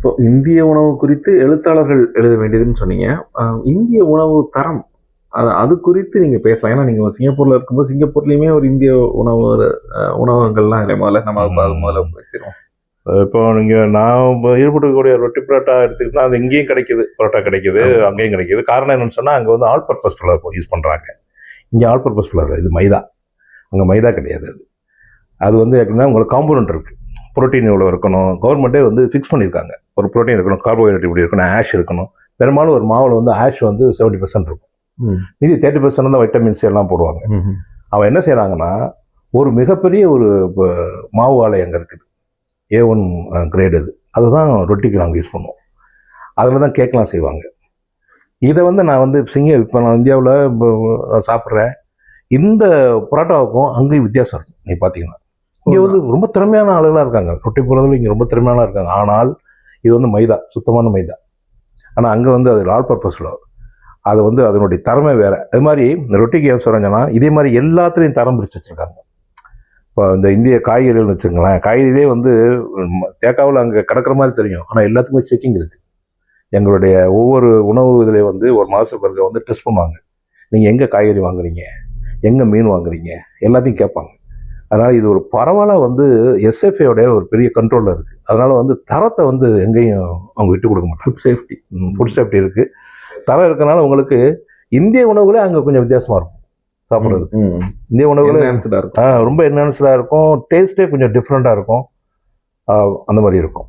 இப்போ இந்திய உணவு குறித்து எழுத்தாளர்கள் எழுத வேண்டியதுன்னு சொன்னீங்க. இந்திய உணவு தரம் அது அது குறித்து நீங்க பேசலாம். ஏன்னா நீங்க சிங்கப்பூர்ல இருக்கும்போது சிங்கப்பூர்லயுமே ஒரு இந்திய உணவு உணவகங்கள்லாம் இல்லை முதல்ல? நம்ம அது முதல்ல பேசிடுவோம் இப்போ நீங்கள் நான் இப்போ ஈடுபடக்கூடிய ரொட்டி பரோட்டா எடுத்துக்கிட்டா அது இங்கேயும் கிடைக்குது. பரோட்டா கிடைக்குது. அங்கேயும் கிடைக்குது. காரணம் என்னன்னு சொன்னால் அங்கே வந்து ஆல் பர்பஸ் ஃப்ளவர் யூஸ் பண்ணுறாங்க இங்கே ஆல் பர்பஸ் ஃப்ளவர் இது மைதா. அங்கே மைதா கிடையாது அது. அது வந்து எப்படின்னா உங்களுக்கு காம்பனண்ட் இருக்குது புரோட்டீன் இவ்வளோ இருக்கணும்? கவர்மெண்ட்டே வந்து ஃபிக்ஸ் பண்ணியிருக்காங்க. ஒரு புரோட்டீன் இருக்கணும் கார்போஹைட்ரேட் இப்படி இருக்கணும் ஆஷ் இருக்கணும். பெரும்பாலும் ஒரு மாவில் வந்து ஆஷ் வந்து செவன்ட்டி பர்சன்ட் இருக்கும். மீதி தேர்ட்டி பர்சன்ட் தான் வைட்டமின்ஸ் எல்லாம் போடுவாங்க. அவன் என்ன செய்கிறாங்கன்னா ஒரு மிகப்பெரிய ஒரு மாவு ஆலை அங்கே இருக்குது. ஏ ஒன் கிரேட் அது அதுதான் ரொட்டிக்கு நாங்கள் யூஸ் பண்ணுவோம். அதில் தான் கேக்லாம் செய்வாங்க. இதை வந்து நான் வந்து சிங்க இப்போ நான் இந்தியாவில் சாப்பிட்றேன். இந்த பரோட்டாவுக்கும் அங்கேயும் வித்தியாசம் இருக்கும். நீ பார்த்தீங்கன்னா இங்கே வந்து ரொம்ப திறமையான ஆளுகளாக இருக்காங்க. ரொட்டி போடுறதுல இங்கே ரொம்ப திறமையான இருக்காங்க. ஆனால் இது வந்து மைதா சுத்தமான மைதா. ஆனால் அங்கே வந்து அது ஆல் பர்பஸில் அது. வந்து அதனுடைய தரமே வேறு. அது மாதிரி இந்த ரொட்டிக்கு ஏன் சொல்கிறேங்கன்னா இதே மாதிரி எல்லாத்துலேயும் தரம் பிரித்து வச்சுருக்காங்க. இப்போ இந்த இந்திய காய்கறிகள்னு வச்சுங்களேன் காய்கறிலே வந்து தேக்காவில் அங்கே கிடக்கிற மாதிரி தெரியும். ஆனால் எல்லாத்துக்குமே செக்கிங் இருக்குது எங்களுடைய ஒவ்வொரு உணவு இதில் வந்து ஒரு மாத பிறகு வந்து டெஸ்ட் பண்ணுவாங்க. நீங்கள் எங்கே காய்கறி வாங்குறீங்க? எங்கே மீன் வாங்குறீங்க? எல்லாத்தையும் கேட்பாங்க. அதனால் இது ஒரு பரவலாக வந்து எஸ்எஃப்ஏடைய ஒரு பெரிய கண்ட்ரோலில் இருக்குது அதனால் வந்து தரத்தை வந்து எங்கேயும் அவங்க விட்டு கொடுக்க மாட்டாங்க. ஃபுட் சேஃப்டி ஃபுட் சேஃப்டி இருக்குது தரம் இருக்கனால உங்களுக்கு இந்திய உணவுகளே அங்கே கொஞ்சம் வித்தியாசமாக இருக்கும். சாப்பிட்றது. இந்திய உணவுகளே இருக்கும். ஆ, ரொம்ப என்ஹான்ஸ்டாக இருக்கும். டேஸ்ட்டே கொஞ்சம் டிஃப்ரெண்ட்டாக இருக்கும். அந்த மாதிரி இருக்கும்.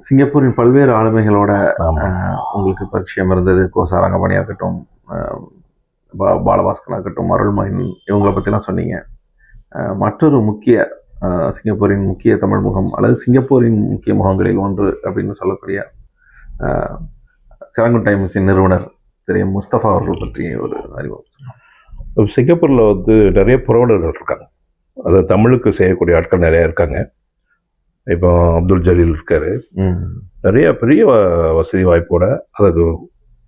சிங்கப்பூரின் பல்வேறு ஆளுமைகளோட உங்களுக்கு பரிச்சயம் இருந்தது. கோசாரங்கமணியா இருக்கட்டும் அஹ், பா- பாலபாஸ்கரா இருக்கட்டும் அருள்மகன் இவங்களை பற்றிலாம் சொன்னீங்க. மற்றொரு முக்கிய சிங்கப்பூரின் முக்கிய தமிழ் முகம் அல்லது சிங்கப்பூரின் முக்கிய முகங்களில் ஒன்று அப்படின்னு சொல்லக்கூடிய சிறங்குன் டைம்ஸின் நிறுவனர் திரு. முஸ்தபா அவர்கள் பற்றி ஒரு அறிமுகம். சிங்கப்பூரில் வந்து நிறைய புரவலர்கள் இருக்காங்க. அது தமிழுக்கு செய்யக்கூடிய ஆட்கள் நிறைய இருக்காங்க. இப்போ அப்துல் ஜலீல் இருக்காரு. நிறைய பெரிய வசதி வாய்ப்போட அதுக்கு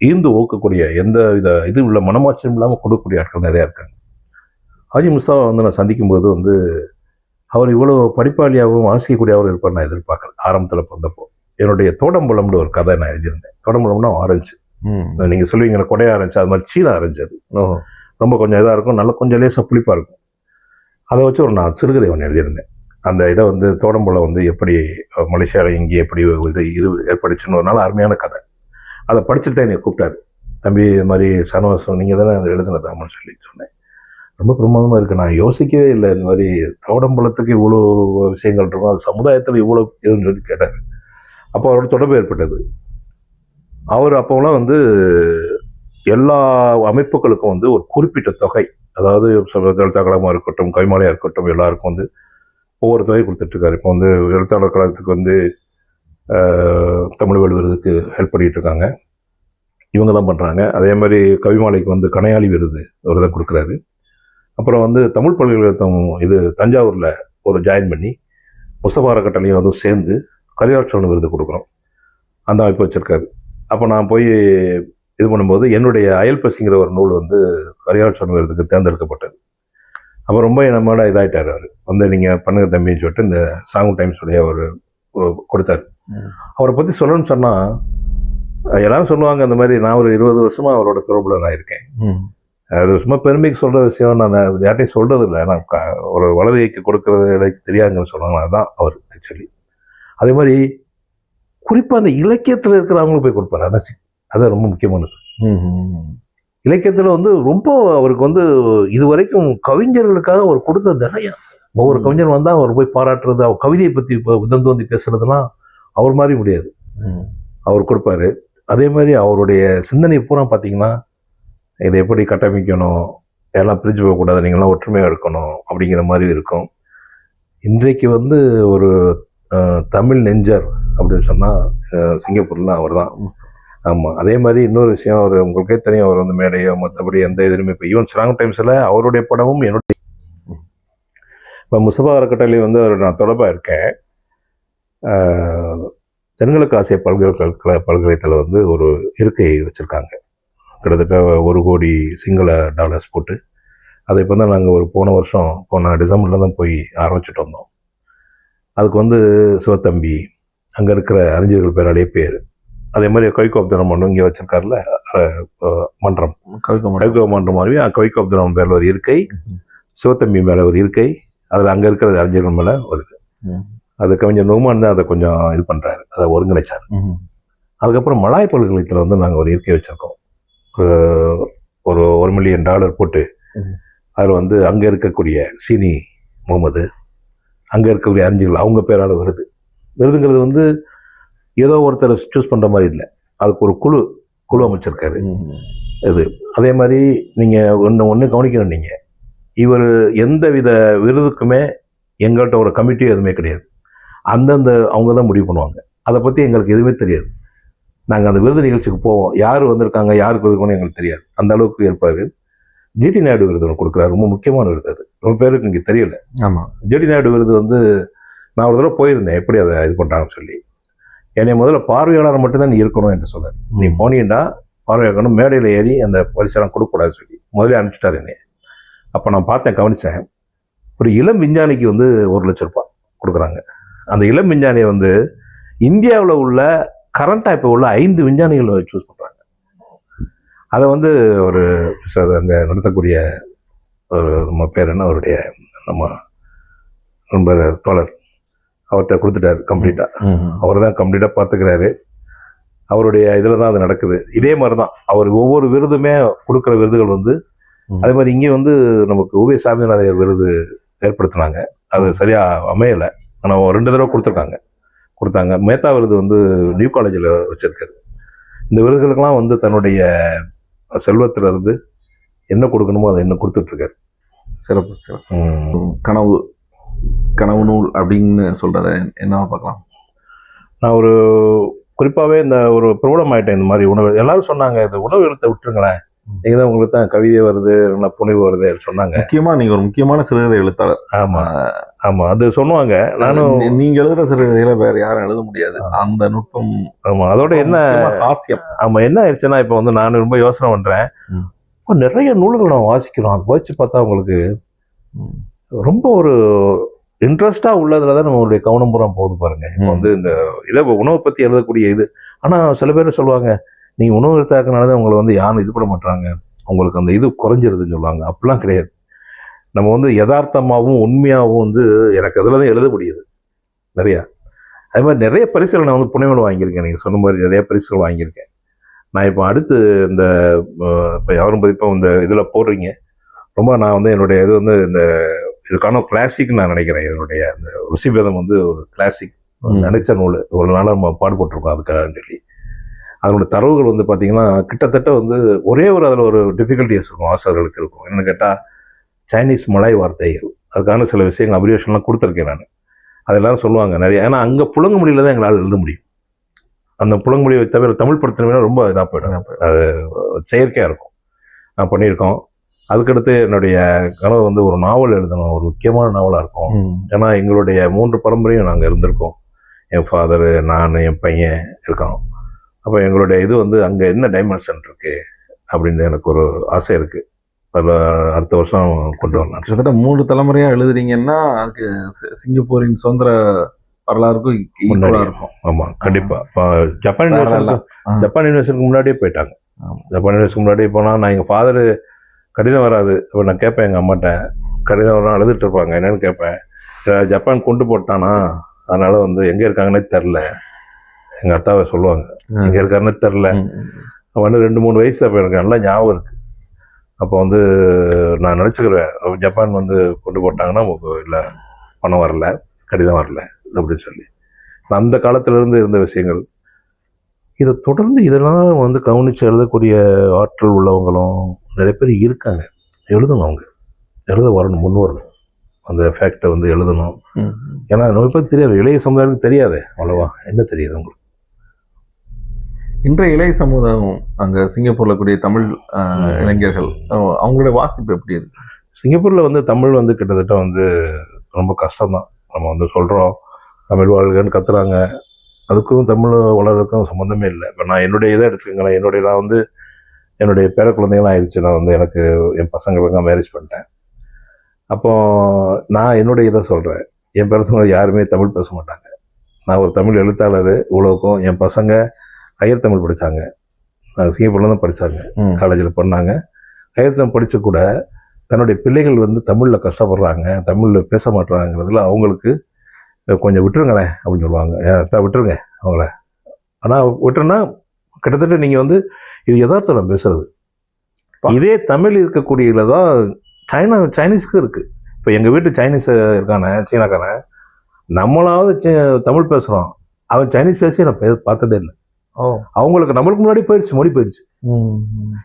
ஈந்து ஊக்கக்கூடிய எந்த வித இது உள்ள மனமாச்சம் இல்லாமல் கொடுக்கக்கூடிய ஆட்கள் நிறையா இருக்காங்க. ஹாஜி முஸ்தாவை வந்து நான் சந்திக்கும் போது வந்து அவர் இவ்வளோ படிப்பாளியாகவும் வாசிக்கக்கூடியவர் இருப்பார் நான் எதிர்பார்க்கல. ஆரம்பத்தில் வந்தப்போ. என்னுடைய தோடம்பழம்னு ஒரு கதை நான் எழுதியிருந்தேன். தோடம்பழம்னா ஆரஞ்சு. நீங்கள் சொல்லுவீங்களா கொடையா ஆரஞ்சு அது மாதிரி சீன ஆரஞ்சு அது. ரொம்ப கொஞ்சம் இதாக இருக்கும் நல்ல கொஞ்சம் லேசாக புளிப்பாக இருக்கும். அதை வச்சு ஒரு நான் சிறுகதை ஒன்று எழுதியிருந்தேன். அந்த இதை வந்து தோடம்புல வந்து எப்படி மலேசியாவில் இங்கே எப்படி இது இது ஏற்படுச்சுன்னு ஒரு நாள் அருமையான கதை. அதை படிச்சுட்டு தான் என்னை கூப்பிட்டாரு. தம்பி இது மாதிரி சனவாசம் நீங்கள் தானே அதை எழுதுனதாமன்னு சொல்லி சொன்னேன். ரொம்ப பிரமாதமாக இருக்குது நான் யோசிக்கவே இல்லை. இந்த மாதிரி தவடம்பலத்துக்கு இவ்வளோ விஷயங்கள் இருக்கும் அது சமுதாயத்தில் இவ்வளோ இதுன்னு சொல்லி கேட்டார் அப்போ அவரோட தொடர்பு ஏற்பட்டது. அவர் அப்போலாம் வந்து எல்லா அமைப்புகளுக்கும் வந்து ஒரு குறிப்பிட்ட தொகை அதாவது எழுத்தாளர் கழகமாக இருக்கட்டும் கைமாலையாக இருக்கட்டும் எல்லாருக்கும் வந்து ஒவ்வொரு தொகை கொடுத்துட்ருக்காரு இப்போ வந்து எழுத்தாளர் கழகத்துக்கு வந்து தமிழ் விருதுக்கு ஹெல்ப் பண்ணிகிட்டு இருக்காங்க. இவங்க தான் பண்ணுறாங்க அதே மாதிரி கவிமாலைக்கு வந்து கனையாளி விருது அவர் தான் கொடுக்குறாரு. அப்புறம் வந்து தமிழ் பல்கலைக்கழகம் இது தஞ்சாவூரில் ஒரு ஜாயின் பண்ணி முஸ்தபா அறக்கட்டளையும் வந்து சேர்ந்து கரியாட்சோன் விருது கொடுக்குறோம். அந்த அமைப்பு வச்சுருக்காரு. அப்போ நான் போய் இது பண்ணும்போது என்னுடைய அயல்பசிங்கிற ஒரு நூல் வந்து கரியாட்சோன் விருதுக்கு தேர்ந்தெடுக்கப்பட்டது. அப்போ ரொம்ப மேலே இதாகிட்டார் அவர். வந்து நீங்கள் பண்ணுங்க தம்பின்னு சொல்லிட்டு இந்த சாங் டைம்ஸ் உடைய ஒரு கொடுத்தாரு. அவரை பற்றி சொல்லணும்னு சொன்னால் எல்லாரும் சொல்லுவாங்க இந்த மாதிரி நான் ஒரு இருபது வருஷமாக அவரோட தொடர்பில் நான் இருக்கேன் அது சும்மா பெருமைக்கு சொல்கிற விஷயம். நான் யார்ட்டையும் சொல்கிறது இல்லை நான் க- ஒரு வலதைக்கு கொடுக்கறது எனக்கு தெரியாதுங்கன்னு சொல்லுவாங்க அதுதான் அவர் ஆக்சுவலி அதே மாதிரி குறிப்பாக அந்த இலக்கியத்தில் இருக்கிறவங்களும் போய் கொடுப்பாரு. அதான் அதான் ரொம்ப முக்கியமானது. இலக்கியத்தில் வந்து ரொம்ப அவருக்கு வந்து இது வரைக்கும் கவிஞர்களுக்காக அவர் கொடுத்த நிறைய. ஒவ்வொரு. கவிஞர் வந்தால் அவர் போய் பாராட்டுறது அவர் கவிதையை பற்றி இப்போ உதந்து வந்து பேசுறதுலாம் அவர் மாதிரி முடியாது. அவர் கொடுப்பாரு. அதே மாதிரி அவருடைய சிந்தனை பூரா பார்த்தீங்கன்னா இதை எப்படி கட்டமைக்கணும்? எல்லாம் பிரிஞ்சு போகக்கூடாது. நீங்களாம் ஒற்றுமையாக இருக்கணும் அப்படிங்கிற மாதிரி இருக்கும். இன்றைக்கு வந்து ஒரு தமிழ் நெஞ்சர் அப்படின்னு சொன்னால் சிங்கப்பூரில் அவர் தான். ஆமாம் அதே மாதிரி இன்னொரு விஷயம் அவர் உங்களுக்கே தெரியும். அவர் வந்து மேடையோ மற்றபடி எந்த இதுலையுமே இப்போ ஈவன் ஸ்ட்ராங் டைம்ஸில் அவருடைய படமும் என்னுடைய இப்போ முசபா அறக்கட்டளை வந்து அவர் நான் தொடர்பாக இருக்கேன். தென்கிழக்கு ஆசிய பல்கலைக்கழக பல்கலைக்கழகத்தில் வந்து ஒரு இருக்கை வச்சுருக்காங்க. கிட்டத்தட்ட ஒரு கோடி சிங்கள டாலர்ஸ் போட்டு அதை இப்போ தான் நாங்கள் ஒரு போன வருஷம் போன டிசம்பரில் தான் போய் ஆரம்பிச்சுட்டு வந்தோம். அதுக்கு வந்து சிவத்தம்பி அங்கே இருக்கிற அறிஞர்கள் பேராலேயே பேர். அதே மாதிரி கைகோப்தனம் மன்றம் இங்கே வச்சுருக்காருல மன்றம். கைகோ மன்றம். மாதிரி கைகோப்தனம் பேரில் ஒரு இருக்கை சிவத்தம்பி மேலே ஒரு இருக்கை அதில் அங்கே இருக்கிற அறிஞர்கள் மேலே வருது. அது கவிஞர் நோமான் தான் அதை கொஞ்சம் இது பண்ணுறாரு அதை ஒருங்கிணைச்சார். அதுக்கப்புறம் மலாய் பல்கலைக்கழகத்தில் வந்து நாங்கள் ஒரு இயற்கை வச்சுருக்கோம். ஒரு ஒரு மில்லியன் டாலர் போட்டு. அதில் வந்து அங்கே இருக்கக்கூடிய சீனி முகமது அங்கே இருக்கக்கூடிய அறிஞர்கள் அவங்க பேரால் வருது. விருதுங்கிறது வந்து ஏதோ ஒருத்தர் சூஸ் பண்ணுற மாதிரி இல்லை. அதுக்கு ஒரு குழு குழு அமைச்சிருக்காரு. இது. அதே மாதிரி நீங்கள் ஒன்று ஒன்று கவனிக்கணும் நீங்கள் இவர் எந்த வித விருதுக்குமே எங்கள்கிட்ட ஒரு கமிட்டி எதுவுமே கிடையாது. அந்தந்த அவங்க தான் முடிவு பண்ணுவாங்க. அதை பற்றி எங்களுக்கு எதுவுமே தெரியாது. நாங்கள் அந்த விருது நிகழ்ச்சிக்கு போவோம். யார் வந்திருக்காங்க யாருக்கு கொடுக்கணும்னு எங்களுக்கு தெரியாது. அந்த அளவுக்கு இருப்பார் ஜிடி நாயுடு விருது ஒன்று கொடுக்குறாரு. ரொம்ப முக்கியமான விருது அது. ரொம்ப பேருக்கு இங்கே தெரியல. ஆமா. ஜிடி நாயுடு விருது வந்து நான் ஒரு தடவை போயிருந்தேன். எப்படி அதை இது பண்ணுறாங்கன்னு சொல்லி. என்னை முதல்ல பார்வையாளர் மட்டும்தான் நீ இருக்கணும் என்று சொன்னார். நீ போனீங்கன்னா பார்வையாளர் மேடையில் ஏறி அந்த பரிசெல்லாம் கொடுக்கக்கூடாதுன்னு சொல்லி. முதல்ல அனுப்பிச்சிட்டாரு என்னை. அப்போ நான் பார்த்தேன் கவனித்தேன் ஒரு இளம் விஞ்ஞானிக்கு வந்து ஒரு லட்ச ரூபாய் கொடுக்குறாங்க. அந்த இளம் விஞ்ஞானியை வந்து இந்தியாவில் உள்ள கரண்ட்டாக இப்போ உள்ள ஐந்து விஞ்ஞானிகளை சூஸ் பண்ணுறாங்க அதை வந்து ஒரு சார் அங்கே நடத்தக்கூடிய ஒரு நம்ம பேர் என்ன? அவருடைய நம்ம நண்பர் தோழர். அவர்கிட்ட கொடுத்துட்டாரு கம்ப்ளீட்டாக. அவர் தான் கம்ப்ளீட்டாக பார்த்துக்கிறாரு அவருடைய இதில் தான் அது நடக்குது. இதே மாதிரி தான் அவர் ஒவ்வொரு விருதுமே கொடுக்குற விருதுகள் வந்து. அதே மாதிரி இங்கே வந்து நமக்கு உவே சாமிநாதையர் விருது ஏற்படுத்தினாங்க. அது சரியாக அமையலை. ஆனால் ரெண்டு தடவை கொடுத்துருக்காங்க. கொடுத்தாங்க. மேத்தா விருது வந்து நியூ காலேஜில் வச்சுருக்காரு. இந்த விருதுகளுக்கெல்லாம் வந்து தன்னுடைய செல்வத்துல இருந்து என்ன கொடுக்கணுமோ அதை என்ன கொடுத்துட்ருக்காரு. சிறப்பு சிறப்பு. கனவு கனவு நூல் அப்படின்னு சொல்றத என்னவா பார்க்கலாம். நான் ஒரு குறிப்பாகவே இந்த ஒரு பிரபலம் ஆயிட்டேன் இந்த மாதிரி உணவு. எல்லாரும் சொன்னாங்க இந்த உணவு எழுத்தை விட்டுருங்களேன். நீங்கள் தான் உங்களுக்கு தான் கவிதை வருது இல்லைன்னா புனைவு வருது சொன்னாங்க. முக்கியமா நீங்க ஒரு முக்கியமான சிறுகதை எழுத்தாளர். ஆமாம் ஆமாம் அது சொன்னாங்க. நானும் நீ- நீங்க எழுதுற சிறுகதையில வேற யாரும் எழுத முடியாது. அந்த நுட்பம் ஆமாம் அதோட என்ன ஹாஸ்யம் ஆமாம் என்ன ஆயிடுச்சுன்னா இப்போ வந்து நான் ரொம்ப யோசனை பண்ணுறேன். இப்போ நிறைய நூல்கள் நம்ம வாசிக்கிறோம். அதை வாசிச்சு பார்த்தா உங்களுக்கு. ரொம்ப ஒரு இன்ட்ரெஸ்டாக உள்ளதுல தான் நம்மளுடைய கவனம் பூரா போகுது பாருங்க. இப்போ. வந்து இந்த இதை உணவை பற்றி எழுதக்கூடிய இது. ஆனால் சில பேர் சொல்லுவாங்க நீங்கள் உணவு எழுத்தாக்கனால தான் உங்களை வந்து யாரும் இது பண்ண மாட்டாங்க உங்களுக்கு அந்த இது குறைஞ்சிருதுன்னு சொல்லுவாங்க. அப்படிலாம் கிடையாது. நம்ம வந்து யதார்த்தமாகவும் உண்மையாகவும் வந்து எனக்கு அதில் தான் எழுத முடியுது. நிறையா. அதே மாதிரி நிறைய பரிசுகள் நான் வந்து புனைவல் வாங்கியிருக்கேன். நீங்கள் சொன்ன மாதிரி நிறைய பரிசுகள் வாங்கியிருக்கேன். நான் இப்போ அடுத்து இந்த இப்போ யாரும் பதிப்பாக இந்த இதில் போடுறீங்க. ரொம்ப நான் வந்து என்னுடைய இது வந்து இந்த இதுக்கான கிளாசிக் நான் நினைக்கிறேன். இதனுடைய அந்த ருசிபேதம் வந்து ஒரு கிளாசிக். நினைச்ச நூல். ஒரு நாளாக நம்ம பாடுபட்டிருக்கோம். அதுக்காக சொல்லி. அதனோட தரவுகள் வந்து பார்த்தீங்கன்னா கிட்டத்தட்ட வந்து ஒரே ஒரு அதில் ஒரு டிஃபிகல்ட்டிஸ் இருக்கும் ஆசிரியர்களுக்கு இருக்கும். என்னென்னு கேட்டால் சைனீஸ் மலாய் வார்த்தைகள். அதுக்கான சில விஷயங்கள் அப்ரிவேஷன்லாம் கொடுத்துருக்கேன் நான். அது எல்லாரும் சொல்லுவாங்க நிறைய. ஏன்னா அங்கே புழங்க மொழியில தான் எங்களால் எழுத முடியும். அந்த புழங்க மொழியை தவிர தமிழ் படுத்தினா ரொம்ப இதாக போயிடும். அது செயற்கையாக இருக்கும். நான் பண்ணியிருக்கோம். அதுக்கடுத்து என்னுடைய கனவு வந்து ஒரு நாவல் எழுதணும். ஒரு முக்கியமான நாவலாக இருக்கும். ஏன்னா எங்களுடைய மூன்று பரம்பரையும் நாங்கள் இருந்திருக்கோம். என் ஃபாதரு நான் என் பையன் இருக்கோம் அப்போ எங்களுடைய இது வந்து அங்கே என்ன டைமென்ஷன் இருக்கு அப்படின்னு எனக்கு ஒரு ஆசை இருக்கு. அதில் அடுத்த வருஷம் கொண்டு வரலாம். கிட்டத்தட்ட மூன்று தலைமுறையா எழுதுறீங்கன்னா அதுக்கு சிங்கப்பூரின் சுதந்திர வரலாறுக்கும் முன்னாடி. இருக்கும். ஆமாம் கண்டிப்பாக இப்போ ஜப்பான் யூனிவர்சிட்டி. ஜப்பான் யூனிவர்சிட்டிக்கு முன்னாடியே போயிட்டாங்க. ஜப்பான் யூனிவர்சிட்டிக்கு முன்னாடியே போனால் நான் எங்கள் ஃபாதரு கடிதம் வராது. அப்போ நான் கேட்பேன் எங்கள் அம்மாட்ட கடிதம் வரும் அழுதுட்டு இருப்பாங்க என்னன்னு கேட்பேன். "இத ஜப்பான் கொண்டு போட்டானா? அதனால வந்து எங்கே இருக்காங்கன்னே தெரில எங்கள் அத்தாவை சொல்லுவாங்க. ம். எங்கே இருக்காருன்னே தெரில. அவன் வந்து ரெண்டு மூணு வயசு அப்போ எனக்கு நல்லா ஞாபகம் இருக்கு. அப்போ வந்து நான் நினச்சிக்கிறேன் ஜப்பான் வந்து கொண்டு போட்டாங்கன்னா இல்லை பணம் வரல கடிதம் வரல அப்படின்னு சொல்லி. அந்த காலத்திலிருந்து இருந்த விஷயங்கள். இதை தொடர்ந்து இதெல்லாம் வந்து கவனித்து எழுதக்கூடிய ஆற்றல் உள்ளவங்களும் நிறைய பேர் இருக்காங்க. எழுதணும் அவங்க. எழுத வரணும் முன் வரணும். அந்த ஃபேக்டை வந்து எழுதணும். ஏன்னா நம்ம பற்றி தெரியாது. இளைய சமுதாயத்துக்கு தெரியாது அவ்வளோவா. என்ன தெரியுது உங்களுக்கு? இன்றைய இளைய சமுதாயம் அங்க சிங்கப்பூர்ல கூடிய தமிழ் இளைஞர்கள் அவங்களுடைய வாசிப்பு எப்படி இருக்கு? சிங்கப்பூரில் வந்து தமிழ் வந்து கிட்டத்தட்ட வந்து ரொம்ப கஷ்டம்தான். நம்ம வந்து சொல்கிறோம் தமிழ் வாழ்கன்னு கத்துறாங்க. அதுக்கும் தமிழ் வளர்றதுக்கும் சம்மந்தமே இல்லை. இப்போ நான் என்னுடைய இதை எடுத்துக்கங்களேன். என்னுடைய நான் வந்து என்னுடைய பேர குழந்தைங்களாம் ஆயிடுச்சு. நான் வந்து எனக்கு என் பசங்களுக்கும் மேரேஜ் பண்ணிட்டேன். அப்போ நான் என்னுடைய இதை சொல்கிறேன் என் பேரசங்க யாருமே தமிழ் பேச மாட்டாங்க. நான் ஒரு தமிழ் எழுத்தாளர் இவ்வளோக்கும் என் பசங்க ஹையர் தமிழ் படித்தாங்க நாங்கள் சிங்கப்பூரில் தான் படித்தாங்க. காலேஜில் பண்ணாங்க. ஹையர் தமிழ் படித்து கூட தன்னுடைய பிள்ளைகள் வந்து தமிழில் கஷ்டப்படுறாங்க தமிழில் பேச மாட்டுறாங்கிறதுல அவங்களுக்கு கொஞ்சம் விட்டுருங்களேன் அப்படின்னு சொல்லுவாங்க. "ஏன் அத்தா விட்டுருங்க அவங்கள. ஆனால் விட்டுருன்னா கிட்டத்தட்ட நீங்கள் வந்து இது யதார்த்தம் நான் பேசுறது. இதே தமிழ் இருக்கக்கூடியதுல தான் சைனா சைனீஸ்க்கு இருக்குது இப்போ எங்கள் வீட்டு சைனீஸ் இருக்கானே சீனாக்காரன் நம்மளாவது தமிழ் பேசுகிறோம் அவன் சைனீஸ் பேசி நான் பே- பார்த்ததே இல்லை. அவங்களுக்கு நம்மளுக்கு முன்னாடி போயிடுச்சு மொழி போயிடுச்சு.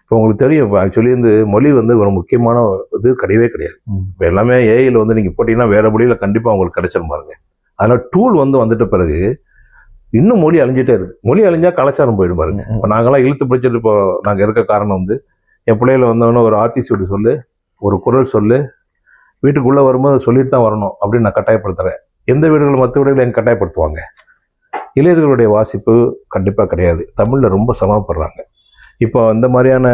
இப்போ உங்களுக்கு தெரியும் ஆக்சுவலி வந்து மொழி வந்து ஒரு முக்கியமான இது கிடையவே கிடையாது. இப்போ எல்லாமே ஏஐயில் வந்து நீங்கள் போட்டிங்கன்னா வேறு மொழியில் கண்டிப்பாக உங்களுக்கு கிடைச்சிரும் பாருங்க. அதனால் டூல் வந்து வந்துட்ட பிறகு இன்னும் மொழி அழிஞ்சிட்டே இருக்கு. மொழி அழிஞ்சா கலாச்சாரம் போயிடும் பாருங்க. இப்போ நாங்களாம் இழுத்து பிடிச்சிட்டு இப்போ நாங்கள் இருக்க காரணம் வந்து என் பிள்ளைகளை வந்தவொடனே ஒரு ஆத்திசூடி சொல்லு ஒரு குரல் சொல்லு வீட்டுக்குள்ளே வரும்போது சொல்லிட்டு தான் வரணும் அப்படின்னு நான் கட்டாயப்படுத்துகிறேன் எந்த வீடுகள் மற்ற வீடுகள் எங்க கட்டாயப்படுத்துவாங்க? இளைஞர்களுடைய வாசிப்பு கண்டிப்பாக கிடையாது. தமிழில் ரொம்ப சிரமப்படுறாங்க. இப்போ இந்த மாதிரியான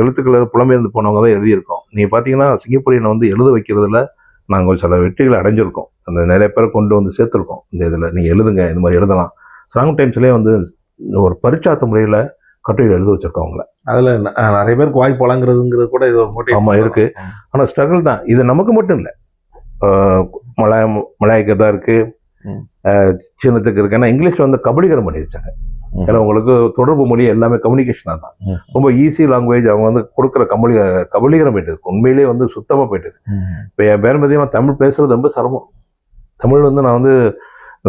எழுத்துக்களை புலம்பெயர்ந்து போனவங்க தான் எழுதியிருக்கோம். நீங்கள் பார்த்தீங்கன்னா சிங்கப்பூரியில் வந்து எழுத வைக்கிறதுல நாங்கள் சில வெற்றிகளை அடைஞ்சிருக்கோம். அந்த நிறைய பேரை கொண்டு வந்து சேர்த்துருக்கோம். இந்த இதில் நீங்கள் எழுதுங்க இந்த மாதிரி எழுதலாம். ஸ்ட்ராங் டைம்ஸ்லேயே வந்து ஒரு பரிச்சாத்த முறையில் கட்டுரை எழுத வச்சிருக்கோம் அவங்கள அதுல நிறைய பேருக்கு வாய்ப்பு வழங்குறதுங்கிறது கூட இது ஒரு motivate ஆமா, இருக்கு. ஆனால் ஸ்ட்ரகிள் தான். இது நமக்கு மட்டும் இல்லை. மலாய மலாய்க்கு தான் இருக்கு. ம். ஆஹ் சீனத்துக்கு இருக்கு ஏன்னா இங்கிலீஷ் வந்து கபலீகரம் பண்ணி வச்சாங்க. ஏன்னா உங்களுக்கு தொடர்பு மொழி எல்லாமே கம்யூனிகேஷனாக தான். ரொம்ப ஈஸி லாங்குவேஜ் அவங்க வந்து கொடுக்குற கபலி கபலீகரம் போயிட்டது உண்மையிலேயே வந்து சுத்தமாக போயிட்டது. இப்போ என் பேர் பார்த்தீங்கன்னா தமிழ் பேசுறது ரொம்ப சிரமம் தமிழ் வந்து நான் வந்து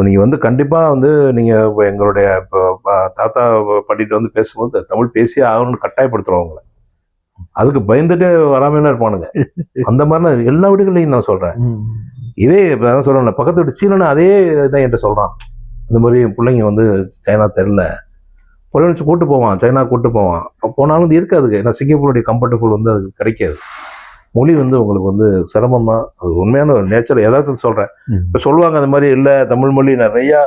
நீங்கள் வந்து கண்டிப்பாக வந்து நீங்கள் இப்போ எங்களுடைய தாத்தா பாட்டிட்டு வந்து பேசும்போது தமிழ் பேசியே ஆகணும்னு கட்டாயப்படுத்துகிறோம் அவங்கள அதுக்கு பயந்துட்டு வராமலாம் இருப்பானுங்க அந்த மாதிரிலாம் எல்லா வீடுகளையும் நான் சொல்கிறேன். இதே இப்போ தான் சொல்கிறேன் பக்கத்து வீட்டு சீனனு அதே இதான் என்கிட்ட சொல்கிறான் இந்த மாதிரி பிள்ளைங்க வந்து சைனா தெரில பொருள் வச்சு கூட்டு போவான் சைனா கூட்டு போவான். அப்போ போனாலும் இது இருக்காதுங்க ஏன்னா சிங்கப்பூருடைய கம்ஃபர்டபுள் வந்து அதுக்கு கிடைக்காது. மொழி வந்து உங்களுக்கு வந்து சிரமம் தான் அது உண்மையான ஒரு நேச்சர் எதாவது சொல்கிறேன். இப்போ சொல்லுவாங்க அந்த மாதிரி இல்லை தமிழ் மொழி நிறையா.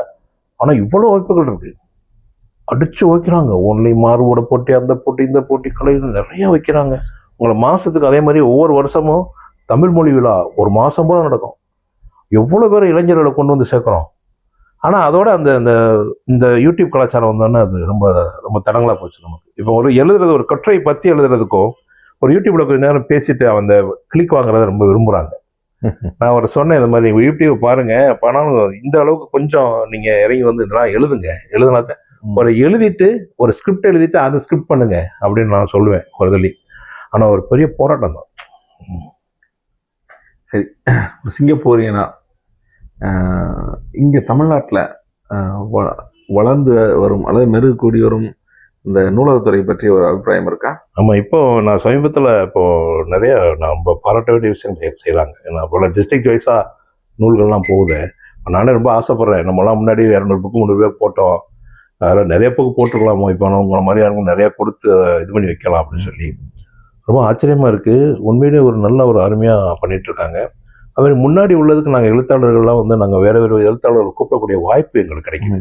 ஆனால் இவ்வளோ வாய்ப்புகள் இருக்கு. அடிச்சு வைக்கிறாங்க. ஒன்லி மாறுபட போட்டி அந்த போட்டி இந்த போட்டி கலைகள் நிறைய வைக்கிறாங்க. உங்களை மாசத்துக்கு அதே மாதிரி ஒவ்வொரு வருஷமும் தமிழ் மொழி விழா ஒரு மாசம் போல நடக்கும். எவ்வளோ பேர் இளைஞர்களை கொண்டு வந்து சேர்க்குறோம்? ஆனால் அதோட அந்த அந்த இந்த யூடியூப் கலாச்சாரம் வந்தோன்னே அது ரொம்ப ரொம்ப தடங்களாக போச்சு நமக்கு. இப்போ ஒரு எழுதுறது ஒரு கட்டுரை பற்றி எழுதுறதுக்கும் ஒரு யூடியூப்ல கொஞ்ச நேரம் பேசிட்டு அந்த கிளிக் வாங்குறத ரொம்ப விரும்புகிறாங்க நான் ஒரு சொன்னேன் இந்த மாதிரி யூடியூப் பாருங்க பணம் இந்த அளவுக்கு கொஞ்சம் நீங்க இறங்கி வந்து இதெல்லாம் எழுதுங்க. எழுதுனா தான் ஒரு எழுதிட்டு ஒரு ஸ்கிரிப்ட் எழுதிட்டு அதை ஸ்கிரிப்ட் பண்ணுங்க அப்படின்னு நான் சொல்லுவேன் ஒரு தள்ளி ஆனா ஒரு பெரிய போராட்டம் தான். ஒரு சிங்கப்பூரியனா இங்கே தமிழ்நாட்டில் வளர்ந்து வரும் அல்லது மெருகு கூடி வரும் இந்த நூலகத்துறை பற்றி ஒரு அபிப்பிராயம் இருக்கா? ஆமாம் இப்போ நான் சமீபத்தில் இப்போது நிறைய நம்ம பாராட்ட வேண்டிய விஷயம் செய்கிறாங்க ஏன்னா போல டிஸ்ட்ரிக்ட் வைஸாக நூல்கள்லாம் போகுது. நானே ரொம்ப ஆசைப்பட்றேன். நம்மலாம் முன்னாடி இரநூறு புக்கு முந்நூறு பேர் போட்டோம். அதில் நிறைய புக்கு போட்டுக்கலாமோ இப்போ உங்களை மாதிரி யாருக்கும் நிறையா கொடுத்து இது பண்ணி வைக்கலாம் அப்படின்னு சொல்லி. ரொம்ப ஆச்சரியமாக இருக்குது உண்மையிலேயே ஒரு நல்ல ஒரு அருமையாக பண்ணிகிட்ருக்காங்க இருக்காங்க அது மாதிரி முன்னாடி உள்ளதுக்கு நாங்கள் எழுத்தாளர்கள்லாம் வந்து நாங்கள் வேறு வேறு எழுத்தாளர்கள் கூப்பிடக்கூடிய வாய்ப்பு எங்களுக்கு கிடைக்குது.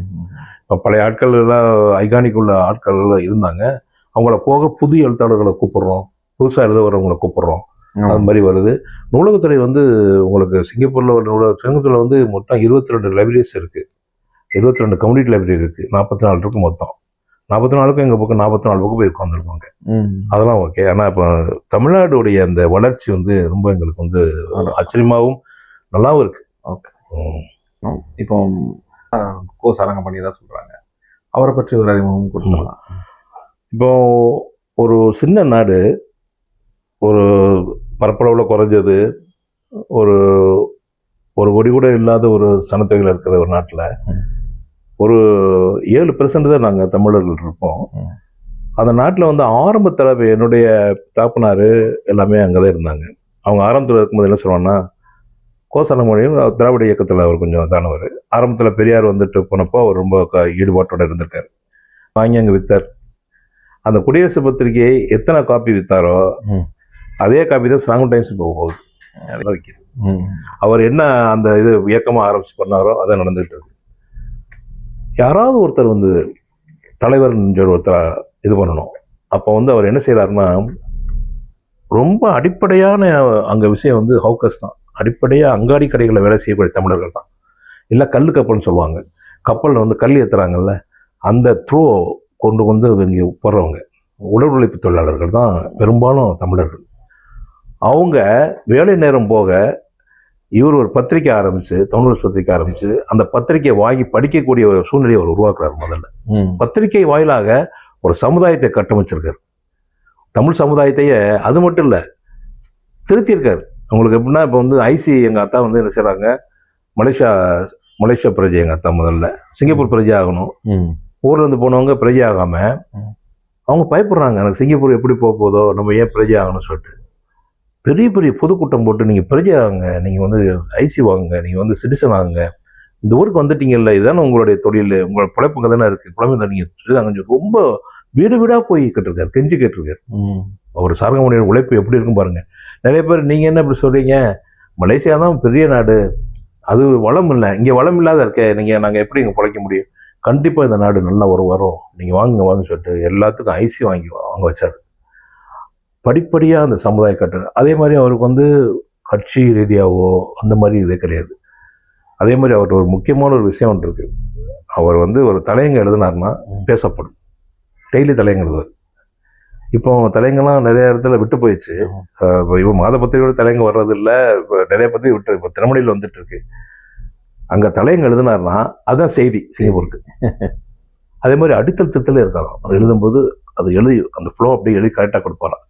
இப்போ பழைய ஆட்கள் எல்லாம் ஐகானிக் உள்ள ஆட்கள் எல்லாம் இருந்தாங்க. அவங்கள போக புது எழுத்தாளர்களை கூப்பிடுறோம். புதுசாக எழுத வரவங்களை கூப்பிடுறோம் அது மாதிரி வருது. நூலகத்துறை வந்து உங்களுக்கு சிங்கப்பூரில் உள்ள நூலக சிங்கப்பூரில் வந்து மொத்தம் இருபத்தி ரெண்டு லைப்ரரிஸ் இருக்குது இருபத்தி ரெண்டு கம்யூனிட்டி லைப்ரரி இருக்குது நாற்பத்தி நாலு இருக்கு மொத்தம். நாற்பத்தி நாலுக்கும் எங்கள் பக்கம் நாற்பத்தி நாலு பக்கம் போய் உட்காந்துருப்பாங்க ம். அதெல்லாம் ஓகே ஆனால் இப்போ தமிழ்நாடுடைய அந்த வளர்ச்சி வந்து ரொம்ப எங்களுக்கு வந்து ஆச்சரியமாகவும் நல்லாவும் இருக்கு. ஆம். இப்போ கோ சாரங்கபாணி தான் சொல்றாங்க அவரை பற்றி ஒரு அறிமுகம் கொடுத்துடலாம் இப்போ ஒரு சின்ன நாடு ஒரு பரப்பளவில் குறைஞ்சது ஒரு ஒரு ஒடி கூட இல்லாத ஒரு சனத்தொகையில் இருக்கிற ஒரு நாட்டில். ஒரு ஏழு பெர்சன்ட் தான் நாங்கள் தமிழர்கள் இருப்போம். அந்த நாட்டில் வந்து ஆரம்பத்தில் என்னுடைய தாப்பனார் எல்லாமே அங்கே தான் இருந்தாங்க. அவங்க ஆரம்பத்தில் இருக்கும்போது என்ன சொல்லுவாங்கன்னா கோசலமொழியும் திராவிட இயக்கத்தில் அவர் கொஞ்சம் தானவர் ஆரம்பத்தில் பெரியார் வந்துட்டு போனப்போ அவர் ரொம்ப க- ஈடுபாட்டோட இருந்திருக்காரு. வாங்கி அங்கே வித்தார். அந்த குடியரசு பத்திரிகையை எத்தனை காப்பி வித்தாரோ ம். அதே காப்பி தான் ஸ்ட்ராங் டைம்ஸ் இப்போ போகுது. அவர் என்ன அந்த இது இயக்கமாக ஆரம்பிச்சு பண்ணாரோ அதான் நடந்துகிட்டு இருக்கு. யாராவது ஒருத்தர் வந்து தலைவர் ஒருத்தர் இது பண்ணணும். அப்போ வந்து அவர் என்ன செய்கிறாருன்னா ரொம்ப அடிப்படையான அங்கே விஷயம் வந்து ஹவுக்கஸ் தான். அடிப்படையாக அங்காடி கடைகளில் வேலை செய்யக்கூடிய தமிழர்கள் தான். இல்லை கல் கப்பல்னு சொல்லுவாங்க. கப்பலில் வந்து கல் ஏற்றுறாங்கல்ல அந்த த்ரோ கொண்டு வந்து இங்கே போடுறவங்க. உடல் உழைப்பு தொழிலாளர்கள் தான் பெரும்பாலும் தமிழர்கள். அவங்க வேலை நேரம் போக இவர் ஒரு பத்திரிக்கை ஆரம்பித்து தமிழர் பத்திரிக்கை ஆரம்பித்து அந்த பத்திரிக்கையை வாங்கி படிக்கக்கூடிய ஒரு சூழ்நிலையை அவர் உருவாக்குறாரு முதல்ல ம். பத்திரிகை வாயிலாக ஒரு சமுதாயத்தை கட்டமைச்சிருக்காரு தமிழ் சமுதாயத்தையே அது மட்டும் இல்லை திருத்தியிருக்காரு உங்களுக்கு எப்படின்னா இப்போ வந்து ஐசி எங்கள் அத்தா வந்து என்ன செய்கிறாங்க மலேசியா மலேசியா பிரஜை எங்கள் அத்தா முதல்ல சிங்கப்பூர் பிரஜை ஆகணும் ம். ஊர்ல இருந்து போனவங்க பிரஜை ஆகாமல். அவங்க பயப்படுறாங்க எனக்கு சிங்கப்பூர் எப்படி போக போதோ நம்ம ஏன் பிரஜை ஆகணும்னு சொல்லிட்டு பெரிய பெரிய பொதுக்கூட்டம் போட்டு நீங்கள் பிரஜை ஆகுங்க. நீங்கள் வந்து ஐசி வாங்குங்க. நீங்கள் வந்து சிட்டிசன் ஆகுங்க. இந்த ஊருக்கு வந்துட்டீங்கல்ல இதுதானே உங்களுடைய தொழில். உங்களோட பிழைப்புங்க தானே இருக்குது குழம்பு நீங்கள் ரொம்ப வீடு வீடாக போய் கேட்டிருக்காரு கெஞ்சி கேட்டிருக்காரு. அவர் சாரங்கமணியோட உழைப்பு எப்படி இருக்கும் பாருங்க. நிறைய பேர் நீங்கள் என்ன இப்படி சொல்கிறீங்க மலேசியா தான் பெரிய நாடு. அது வளம் இல்லை. இங்கே வளம் இல்லாத இருக்கே. நீங்கள் நாங்கள் எப்படி இங்கே பிழைக்க முடியும்? கண்டிப்பாக இந்த நாடு நல்லா ஒரு வரும். நீங்கள் வாங்குங்க வாங்க சொல்லிட்டு எல்லாத்துக்கும் ஐசி வாங்கி வாங்க வச்சார். படிப்படியாக அந்த சமுதாய கட்டுற அதே மாதிரி அவருக்கு வந்து கட்சி ரீதியாவோ அந்த மாதிரி இதே கிடையாது. அதே மாதிரி அவர்கிட்ட ஒரு முக்கியமான ஒரு விஷயம் ஒன்று இருக்குது அவர் வந்து ஒரு தலையங்க எழுதினார்னா பேசப்படும். டெய்லி தலையங்க எழுதுவார். இப்போ தலையங்கெல்லாம் நிறைய இடத்துல விட்டு போயிடுச்சு. இப்ப மாத பத்திரிகையோட தலையங்க வர்றது இல்லை இப்போ நிறைய பத்தி விட்டு இப்போ தினமணியில் வந்துட்டு இருக்கு. அங்கே தலையங்க எழுதினார்னா அதுதான் செய்தி சிங்கப்பூருக்கு அதே மாதிரி அடித்தளத்தில் இருக்காராம். அவர் எழுதும்போது அது எழுதி அந்த ஃப்ளோ அப்படியே எழுதி கரெக்டாக கொடுப்பாராம்.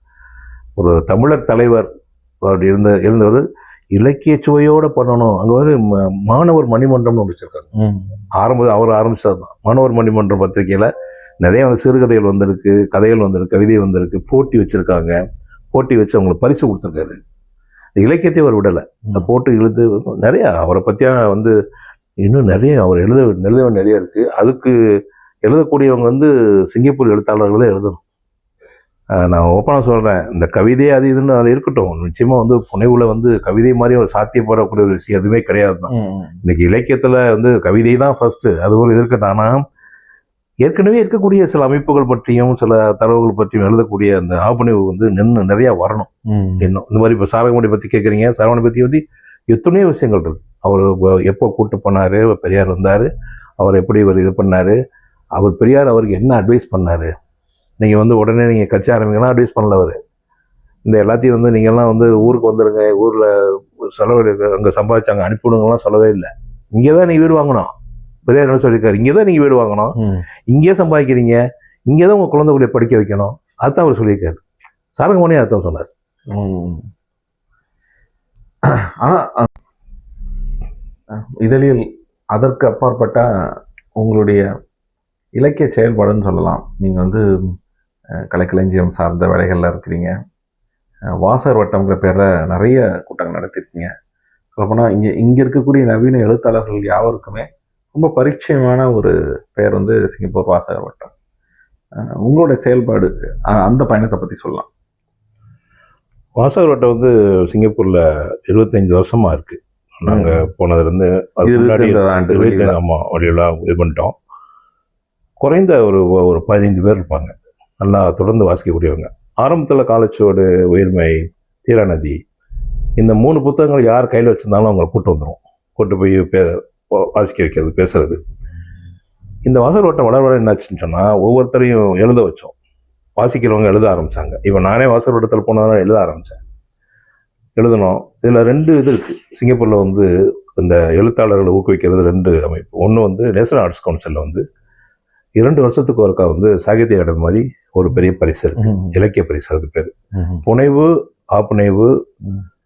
ஒரு தமிழர் தலைவர் அப்படி இருந்த இருந்தவர் இலக்கிய சுவையோடு பண்ணணும். அங்கே வந்து ம- மாணவர் மணிமன்றம்னு ஒன்று வச்சிருக்காங்க. ஆரம்ப அவர் ஆரம்பிச்சது தான். மாணவர் மணிமன்றம் பத்திரிகையில் நிறைய வந்து சிறுகதைகள் வந்திருக்கு கதைகள் வந்திருக்கு கவிதை வந்திருக்கு போட்டி வச்சிருக்காங்க. போட்டி வச்சு அவங்களுக்கு பரிசு கொடுத்துருக்காரு. இலக்கியத்தை அவர் விடலை. அந்த போட்டு இழுத்து நிறைய அவரை பற்றியான வந்து இன்னும் நிறைய அவர் எழுத எழுத நிறைய இருக்கு. அதுக்கு எழுதக்கூடியவங்க வந்து சிங்கப்பூர் எழுத்தாளர்கள் தான் எழுதணும். நான் ஓப்பனாக சொல்கிறேன் இந்த கவிதை அது இதுன்னு அதில் இருக்கட்டும். நிச்சயமாக வந்து புனைவுல வந்து கவிதை மாதிரி ஒரு சாத்தியப்படக்கூடிய ஒரு விஷயம் எதுவுமே கிடையாது தான். இன்னைக்கு இலக்கியத்தில் வந்து கவிதை தான் ஃபர்ஸ்ட் அது ஒரு இது இருக்கட்டும். ஆனால் ஏற்கனவே இருக்கக்கூடிய சில அமைப்புகள் பற்றியும் சில தரவுகள் பற்றியும் எழுதக்கூடிய அந்த ஆப்பணிவு வந்து நின்று நிறையா வரணும். இன்னும் இந்த மாதிரி இப்போ சாரகமணி பற்றி கேட்குறீங்க சாரகமணி பற்றி பற்றி எத்தனையோ விஷயங்கள் இருக்கு. அவர் எப்போ கூட்டு போனார் பெரியார் வந்தார் அவர் எப்படி இவர் இது பண்ணார் அவர் பெரியார் அவருக்கு என்ன அட்வைஸ் பண்ணார் நீங்கள் வந்து உடனே நீங்கள் கட்சி ஆரம்பிங்கன்னா அட்வைஸ் பண்ணல அவர். இந்த எல்லாத்தையும் வந்து நீங்கள்லாம் வந்து ஊருக்கு வந்துடுங்க ஊரில் செலவு அங்கே சம்பாதிச்சாங்க அனுப்பிவிடுங்கலாம் சொல்லவே இல்லை. இங்கே தான் நீங்கள் வீடு வாங்கணும். பெரியார் என்ன சொல்லியிருக்காரு. இங்கே தான் நீங்கள் வீடு வாங்கணும். இங்கேயே சம்பாதிக்கிறீங்க. இங்கே தான் உங்கள் குழந்தைகளை படிக்க வைக்கணும். அதுதான் அவர் சொல்லியிருக்காரு. சாரங்கமணி அதான் சொன்னார். ம். ஆனா அஹ், இதழில் அதற்கு அப்பாற்பட்ட உங்களுடைய இலக்கிய செயல்பாடுன்னு சொல்லலாம். நீங்க வந்து கலைக்களஞ்சியம் சார்ந்த வேலைகள்ல இருக்கிறீங்க. அஹ், வாசகர் வட்டம்ங்கிற பேர்ல நிறைய கூட்டங்கள் நடத்திருக்கீங்க. சொல்லப்போனால் இங்கே இங்கே இருக்கக்கூடிய நவீன எழுத்தாளர்கள் யாவருக்குமே ரொம்ப பரிச்சயமான ஒரு பெயர் வந்து சிங்கப்பூர் வாசகர் வட்டம். உங்களுடைய செயல்பாடு அந்த பயணத்தை பற்றி சொல்லலாம். வாசகர் வட்டம் வந்து சிங்கப்பூரில் இருபத்தஞ்சி வருஷமாக இருக்குது நாங்கள் போனதுலேருந்து அதுக்கு முன்னாடி இருபத்தைந்தாவது ஆண்டு இருபத்தி வெளியில. ஆமாம் வழியெல்லாம் இது பண்ணிட்டோம். குறைந்த ஒரு ஒரு பதினைந்து பேர் இருப்பாங்க. நல்லா தொடர்ந்து வாசிக்கக்கூடியவங்க. ஆரம்பத்தில் காலச்சோடு உயிர்மை தீராநதி இந்த மூணு புத்தகங்கள் யார் கையில் வச்சுருந்தாலும் அவங்களை கூட்டு வந்துடும் கூட்டு போய் பே வாசிக்க வைக்கிறது பேசுறது. இந்த வாசல் ஓட்டம் வளர வளர என்னாச்சுன்னு சொன்னால் ஒவ்வொருத்தரையும் எழுத வச்சோம். வாசிக்கிறவங்க எழுத ஆரம்பித்தாங்க இப்போ நானே வாசல் ஓட்டத்தில் போனதால எழுத ஆரம்பித்தேன் எழுதணும். இதில் ரெண்டு இது இருக்குது சிங்கப்பூரில் வந்து இந்த எழுத்தாளர்களை ஊக்குவிக்கிறது ரெண்டு அமைப்பு. ஒன்று வந்து நேஷனல் ஆர்ட்ஸ் கவுன்சிலில் வந்து இரண்டு வருஷத்துக்கு ஒருக்கா வந்து சாகித்ய அகாடமி மாதிரி ஒரு பெரிய பரிசு இருக்கு. இலக்கிய பரிசு அது பேர். புனைவு ஆப்புனைவு.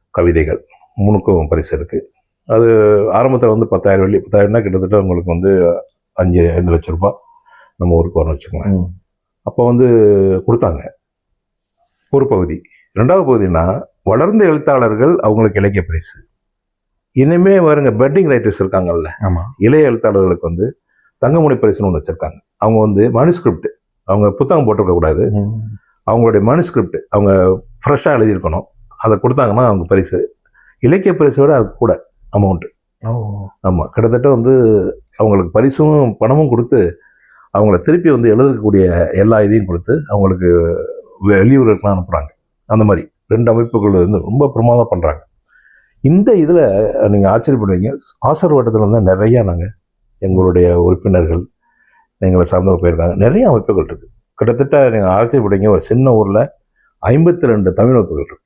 கவிதைகள் மூணுக்கும் பரிசு இருக்கு. அது ஆரம்பத்தில் வந்து பத்தாயிரம் வெள்ளி பத்தாயிரம்னா கிட்டத்தட்ட உங்களுக்கு வந்து அஞ்சு ஐந்து லட்சம் ரூபாய். நம்ம ஊருக்கு வரணும் வச்சுக்கோங்களேன். ம். அப்போ வந்து கொடுத்தாங்க. ஒரு பகுதி. ரெண்டாவது பகுதினா வளர்ந்த எழுத்தாளர்கள் அவங்களுக்கு இலக்கிய பரிசு. இனிமே வருங்க பெட்டிங் ரைட்டர்ஸ் இருக்காங்கல்ல. ஆமா. இளைய எழுத்தாளர்களுக்கு வந்து தங்கமணி பரிசுன்னு ஒன்று வச்சுருக்காங்க. அவங்க வந்து மனுஸ்கிரிப்ட் அவங்க புத்தகம் போட்டிருக்க கூடாது ம். அவங்களுடைய மனுஸ்கிரிப்ட் அவங்க ஃப்ரெஷ்ஷாக எழுதியிருக்கணும். அதை கொடுத்தாங்கன்னா அவங்க பரிசு. இலக்கிய பரிசை விட அது கூட அமௌண்ட்டு ஆமாம் கிட்டத்தட்ட வந்து அவங்களுக்கு பரிசும் பணமும் கொடுத்து அவங்கள திருப்பி வந்து எழுதக்கூடிய எல்லா இதையும் கொடுத்து அவங்களுக்கு வெளியூருக்குலாம் அனுப்புகிறாங்க அந்த மாதிரி ரெண்டு அமைப்புகள் வந்து ரொம்ப பிரமாதம் பண்ணுறாங்க இந்த இதில் நீங்கள் ஆச்சரியப்படுவீங்க. ஆசர் வட்டத்தில் வந்து நிறையா நாங்கள் எங்களுடைய உறுப்பினர்கள் எங்களை சார்ந்தவர் போயிருக்காங்க. நிறைய அமைப்புகள் இருக்கு. கிட்டத்தட்ட நீங்கள் ஆச்சரியப்படுங்க ஒரு சின்ன ஊரில் ஐம்பத்தி ரெண்டு தமிழ் அமைப்புகள் இருக்கு.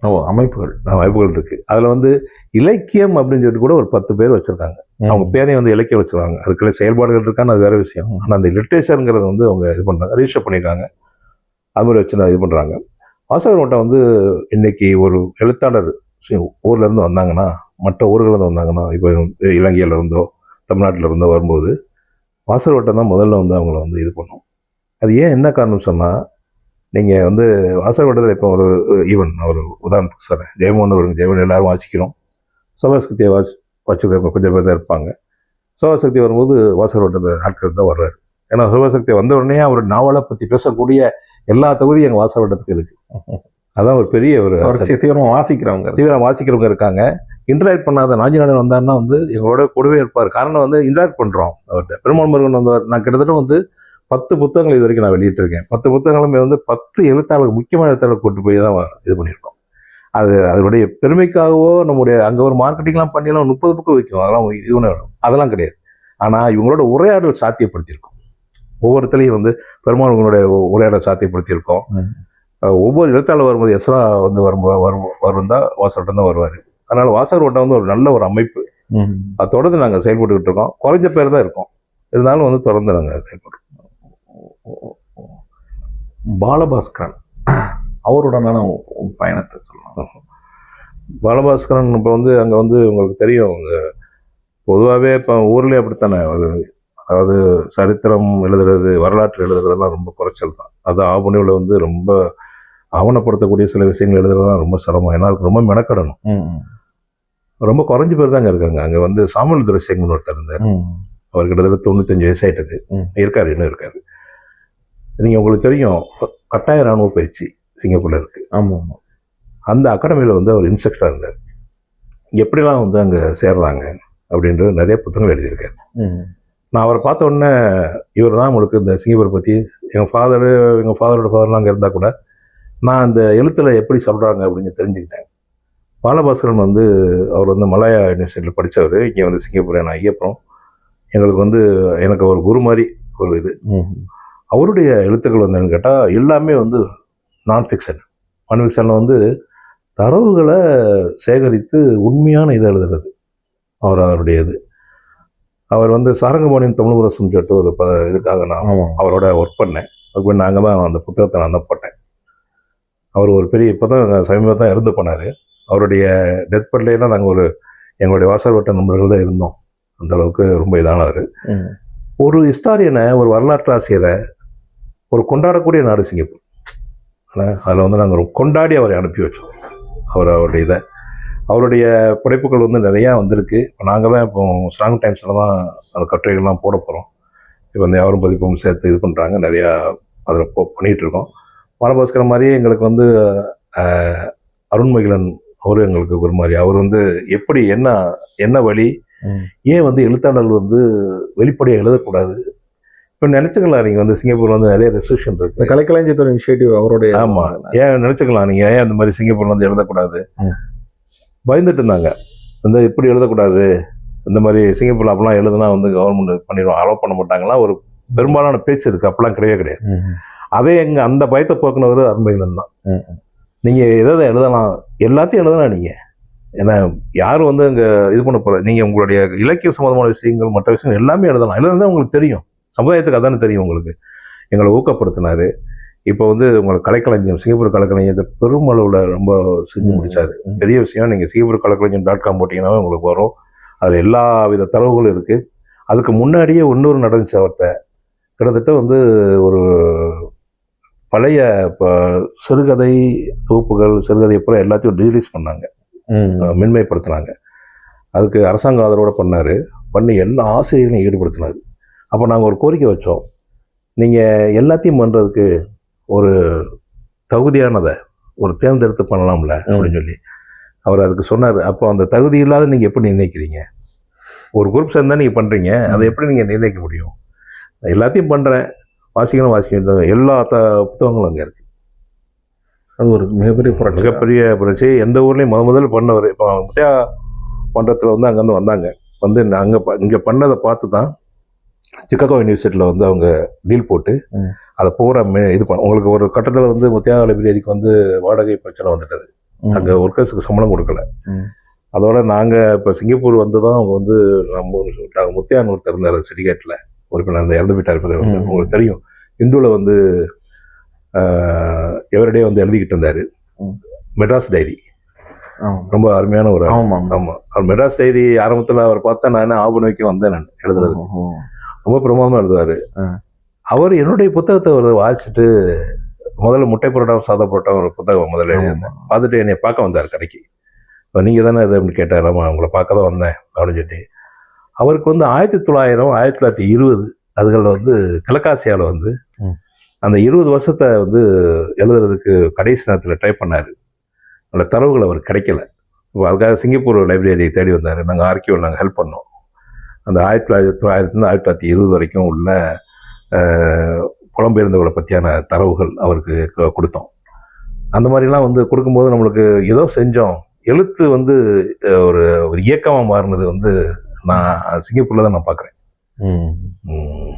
ஓ அமைப்புகள் அமைப்புகள் இருக்கு. அதில் வந்து இலக்கியம் அப்படின்னு சொல்லிட்டு கூட ஒரு பத்து பேர் வச்சிருக்காங்க. அவங்க பேரையும் வந்து இலக்கியம் வச்சிருக்காங்க அதுக்குள்ள செயல்பாடுகள் இருக்கான்னு அது வேற விஷயம். ஆனால் அந்த லிட்ரேச்சருங்கிறது வந்து அவங்க இது பண்ணுறாங்க ரிஜிஸ்டர் பண்ணியிருக்காங்க. அது மாதிரி வச்சு இது பண்ணுறாங்க வாசகர் வட்டம் வந்து இன்னைக்கு ஒரு எழுத்தாளர் சி- ஊர்ல இருந்து வந்தாங்கன்னா மற்ற ஊர்கள்ல இருந்து வந்தாங்கன்னா இப்போ இலங்கையில இருந்தோ தமிழ்நாட்டில் இருந்தோ வரும்போது வாசகர் வட்டம் தான் முதல்ல வந்து அவங்கள வந்து இது பண்ணும். அது ஏன் என்ன காரணம் சொன்னால் நீங்கள் வந்து வாசகர் வட்டத்தில் இப்போ ஒரு ஈவன் ஒரு உதாரணத்துக்கு சொல்கிறேன் ஜெயமோகன் வருங்க ஜெயமோகன் எல்லாரும் வாசிக்கிறோம். சபாசக்தியை வாசி வச்சுக்கிறவங்க கொஞ்சம் பேர் தான் இருப்பாங்க. சபாசக்தி வரும்போது வாசகர் வட்டத்தை ஆட்கள் தான் வருவார் ஏன்னா சபாசக்தி வந்த உடனே அவர் நாவலை பற்றி பேசக்கூடிய எல்லா தகுதியும் எங்கள் வாசகர் வட்டத்துக்கு இருக்கு. அதான் ஒரு பெரிய ஒரு தீவிரமா வாசிக்கிறவங்க தீவிரம் வாசிக்கிறவங்க இருக்காங்க. இன்டராக்ட் பண்ணாத நாஞ்சிநாதன் வந்தாருன்னா வந்து எங்களோட கூடவே இருப்பார். காரணம் வந்து இன்டராக்ட் பண்ணுறோம் அவர்கிட்ட. பெருமாள் முருகன் வந்தவர் நான் கிட்டத்தட்ட வந்து பத்து புத்தகங்கள் இது வரைக்கும் நான் வெளியிட்டிருக்கேன். பத்து புத்தகங்களுமே வந்து பத்து எழுத்தாளர் முக்கியமான எழுத்தாளர் கூட்டு போய் தான் இது பண்ணியிருக்கோம். அது அதனுடைய பெருமைக்காகவோ நம்முடைய அங்கே ஒரு மார்க்கெட்டிங்லாம் பண்ணிலாம் முப்பது புக்கு வைக்கும் அதெல்லாம் இது ஒன்று அதெல்லாம் கிடையாது. ஆனால் இவங்களோட உரையாடல் சாத்தியப்படுத்தியிருக்கோம். ஒவ்வொருத்தரையும் வந்து பெருமாள் உங்களுடைய உரையாடல் சாத்தியப்படுத்தியிருக்கோம். ஒவ்வொரு எழுத்தாளர் வரும்போது எஸ்ரா வந்து வரும்போது வரும் வரும் தான் வாசகர் தான் வருவார். அதனால் வாசகர் வட்டம் வந்து ஒரு நல்ல ஒரு அமைப்பு. அது தொடர்ந்து நாங்கள் செயல்பட்டுக்கிட்டு இருக்கோம். குறைஞ்ச பேர் தான் இருக்கோம். இருந்தாலும் வந்து தொடர்ந்து நாங்கள் செயல்படுறோம். பாலபாஸ்கரன். அவருடனான பயணத்தை சொல்லலாம். பாலபாஸ்கரன் இப்போ வந்து அங்கே வந்து உங்களுக்கு தெரியும். அவங்க பொதுவாகவே இப்போ ஊர்லேயே அப்படித்தானே? ஒரு அதாவது சரித்திரம் எழுதுறது வரலாற்று எழுதுறதெல்லாம் ரொம்ப குறைச்சல் தான். அது ஆவணியில் வந்து ரொம்ப ஆவணப்படுத்தக்கூடிய சில விஷயங்கள் எழுதுறதுலாம் ரொம்ப சிரமம். ஏன்னா அதுக்கு ரொம்ப மெனக்கடணும். ரொம்ப குறைஞ்ச பேர் தாங்க இருக்காங்க. அங்கே வந்து சாமுவல் துரைசிங்னு ஒருத்தர் இருந்தார். அவர் கிட்டத்தட்ட தொண்ணூத்தஞ்சு வயசு ஆயிட்டது. ம். இருக்காரு இன்னும் இருக்காரு. நீங்கள் உங்களுக்கு தெரியும் கட்டாய ராணுவ பயிற்சி சிங்கப்பூரில் இருக்கு. ஆமா ஆமா அந்த அகாடமியில் வந்து அவர் இன்ஸ்ட்ரக்டராக இருந்தார். எப்படிலாம் வந்து அங்கே சேர்றாங்க அப்படின்றது நிறைய புத்தகங்கள் எழுதியிருக்காரு. நான் அவரை பார்த்த உடனே இவர் தான் உங்களுக்கு இந்த சிங்கப்பூர் பற்றி எங்கள் ஃபாதரு எங்கள் ஃபாதரோட ஃபாதர்லாம் அங்கே இருந்தால் கூட நான் அந்த எழுத்தில் எப்படி சொல்கிறாங்க அப்படின்னு தெரிஞ்சுக்கிட்டேன். பாலபாஸ்கரன் வந்து அவர் வந்து மலாயா யூனிவர்சிட்டியில் படித்தவர் இங்கே வந்து சிங்கப்பூர் நான் ஐயப்புறம் எங்களுக்கு வந்து எனக்கு ஒரு குரு மாதிரி ஒரு இது. அவருடைய எழுத்துக்கள் வந்து என்னன்னு கேட்டால் எல்லாமே வந்து நான் ஃபிக்ஷன் நான் ஃபிக்ஷனில் வந்து தரவுகளை சேகரித்து உண்மையான இதை எழுதுறது. அவர் அவருடைய இது. அவர் வந்து சாரங்கபாணியின் தமிழ் முரசுன்னு சொல்லிட்டு ஒரு ப இதுக்காக நான் அவரோட ஒர்க் பண்ணேன். அதுக்கு நாங்கள் தான் அந்த புத்தகத்தை நான் தான் போட்டேன். அவர் ஒரு பெரிய இப்போ தான் சமீபம் தான் இறந்து போனார். அவருடைய டெத் பட்லையெல்லாம் நாங்கள் ஒரு எங்களுடைய வாசல் வட்ட நண்பர்கள் தான் இருந்தோம். அந்த அளவுக்கு ரொம்ப இதானவர். ஒரு ஹிஸ்டாரியனை ஒரு வரலாற்று ஆசிரியரை ஒரு கொண்டாடக்கூடிய நாடு சிங்கப்பூர். ஆனால் அதில் வந்து நாங்கள் கொண்டாடி அவரை அனுப்பி வச்சோம். அவர் அவருடைய இதை. அவருடைய படைப்புகள் வந்து நிறையா வந்திருக்கு. இப்போ நாங்கள் தான் இப்போ ஸ்ட்ராங் டைம்ஸில் தான் அந்த கட்டுரைகள்லாம் போட போகிறோம் இப்போ இந்த யாரும் பதிப்பும் சேர்த்து இது பண்ணுறாங்க நிறையா அதில் போ பண்ணிகிட்டு இருக்கோம். பாலபாஸ்கர் மாதிரியே எங்களுக்கு வந்து அஹ், அருண்மகிழன் அவரும் எங்களுக்கு ஒரு மாதிரி. அவர் வந்து எப்படி என்ன என்ன வழி. ஏன் வந்து எழுத்தாளர்கள் வந்து வெளிப்படையாக எழுதக்கூடாது? இப்போ நினச்சிக்கலாம் நீங்கள் வந்து சிங்கப்பூர் வந்து நிறைய ரெஸ்ட்ரிக்ஷன் இந்த இருக்கு கலைக்கலைஞர் இனிஷியேட்டிவ் அவருடைய ஆமா. ஏன் நினச்சிக்கலாம் நீங்கள் ஏன் அந்த மாதிரி சிங்கப்பூர்ல வந்து எழுதக்கூடாது. பயந்துட்டு இருந்தாங்க. இந்த இப்படி எழுதக்கூடாது. இந்த மாதிரி சிங்கப்பூர்ல அப்பெல்லாம் எழுதுனா வந்து கவர்மெண்ட் பண்ணிடுவோம் அலோவ் பண்ண மாட்டாங்களா ஒரு பெரும்பாலான பேச்சு இருக்கு. அப்பெல்லாம் கிடையவே கிடையாது. அதே எங்க அந்த பயத்தை போக்குனவர் அருமையிலன் தான். ம். நீங்க எதை எழுதலாம். எல்லாத்தையும் எழுதலாம் நீங்க. ஏன்னா யாரும் வந்து அங்க இது பண்ண போற நீங்க உங்களுடைய இலக்கிய சம்பந்தமான விஷயங்கள் மற்ற விஷயங்கள் எல்லாமே எழுதலாம். எழுதுனா உங்களுக்கு தெரியும். சமுதாயத்துக்கு அதானே தெரியும் உங்களுக்கு. எங்களை ஊக்கப்படுத்தினாரு. இப்போ வந்து உங்களுக்கு கலைக்கலைஞர் சிங்கப்பூர் கலைக்கலைஞர் பெருமளவில் ரொம்ப செஞ்சு ம். முடிச்சாரு. ம். பெரிய விஷயம். நீங்கள் சிங்கப்பூர் கலைக்கலைஞர் டாட் காம் போட்டிங்கன்னாவே உங்களுக்கு வரும். அதில் எல்லா வித தரவுகளும் இருக்குது அதுக்கு முன்னாடியே இன்னொரு நடந்துச்சு அவர்கிட்ட கிட்டத்தட்ட வந்து ஒரு பழைய இப்போ சிறுகதை தொகுப்புகள் சிறுகதை அப்புறம் எல்லாத்தையும் ரிலீஸ் பண்ணாங்க. மென்மைப்படுத்தினாங்க. அதுக்கு அரசாங்க ஆதரவோட பண்ணார். பண்ணி எல்லா ஆசிரியர்களையும் ஈடுபடுத்தினார். அப்போ நாங்கள் ஒரு கோரிக்கை வச்சோம். நீங்கள் எல்லாத்தையும் பண்ணுறதுக்கு ஒரு தகுதியானதை ஒரு தேர்ந்தெடுத்து பண்ணலாம்ல அப்படின்னு சொல்லி. அவர் அதுக்கு சொன்னார். அப்போ அந்த தகுதி இல்லாத நீங்கள் எப்படி நிர்ணயிக்கிறீங்க? ஒரு குரூப் சேர்ந்தா நீங்கள் பண்ணுறீங்க அதை எப்படி நீங்கள் நிர்ணயிக்க முடியும்? எல்லாத்தையும் பண்ணுறேன் வாசிக்கணும் வாசிக்கணும் எல்லா த புத்தகங்களும் அங்கே இருக்குது அது ஒரு மிகப்பெரிய புரட்சி. மிகப்பெரிய புரட்சி. எந்த ஊர்லேயும் முத முதல்ல பண்ணவர் இப்போ முத்தையா மன்றத்தில் வந்து அங்கேருந்து வந்தாங்க. வந்து அங்கே இங்கே பண்ணதை பார்த்து தான் சிக்காகோ யூனிவர்சிட்டியில் வந்து அவங்க டீல் போட்டு. அதை பூரா மே- இது பண்ண உங்களுக்கு ஒரு கட்டத்தில் வந்து முத்தியா லைப்ரரிக்கு வந்து வாடகை பிரச்சனை வந்துட்டது. அங்கே ஒர்க்கர்ஸுக்கு சம்பளம் கொடுக்கல. அதோட நாங்கள் இப்போ சிங்கப்பூர் வந்து தான் அவங்க வந்து நம்ம ஒரு நாங்கள் முத்தியான் ஒருத்தர் இருந்தார் சிண்டிகேட்டில் உறுப்பினர் அந்த இறந்து விட்டார் இப்ப வந்து. உங்களுக்கு தெரியும் இந்துவில் வந்து எவரிடே வந்து எழுதிக்கிட்டு இருந்தார். மெட்ராஸ் டைரி. ரொம்ப அருமையான ஒரு ஆள். ஆமா ஆமா. ஆமா அவர் மெட்ராஸ் டைரி ஆரம்பத்தில் அவர் பார்த்தா நான் ஆபணவிக்கு வந்தேன் நான் எழுதுறது. ரொம்ப பிரமாதமாக எழுதுவார். அவர் என்னுடைய புத்தகத்தை அவர் வாசிச்சுட்டு முதல்ல முட்டை புரோட்டா சாதா புரோட்டா ஒரு புத்தகம் முதல்ல எழுதியிருந்தேன். பார்த்துட்டு என்னை பார்க்க வந்தார் கடைக்கு இப்போ நீங்கள் தானே இது அப்படின்னு கேட்டார் உங்களை பார்க்க தான் வந்தேன் அப்படின்னு சொல்லிட்டு அவருக்கு வந்து ஆயிரத்தி தொள்ளாயிரம் ஆயிரத்தி தொள்ளாயிரத்தி இருபது அதுகளில் வந்து கிழக்காசியாவில் வந்து. அந்த இருபது வருஷத்தை வந்து எழுதுறதுக்கு கடைசி நேரத்தில் ட்ரை பண்ணார். அந்த தரவுகள் அவர் கிடைக்கல. இப்போ அதுக்காக சிங்கப்பூர் லைப்ரரி தேடி வந்தார். நாங்கள் ஆர்கியூவில் நாங்கள் ஹெல்ப் பண்ணோம். அந்த ஆயிரத்தி தொள்ளாயிரத்தி தொள்ளாயிரத்துலேருந்து ஆயிரத்தி தொள்ளாயிரத்தி இருபது வரைக்கும் உள்ள புலம்பெயர்ந்தவர்களை பற்றியான தரவுகள் அவருக்கு கொடுத்தோம். அந்த மாதிரிலாம் வந்து கொடுக்கும்போது நம்மளுக்கு ஏதோ செஞ்சோம். எழுத்து வந்து ஒரு ஒரு இயக்கமாக மாறினது வந்து நான் சிங்கப்பூரில் தான் நான் பார்க்குறேன் ம்.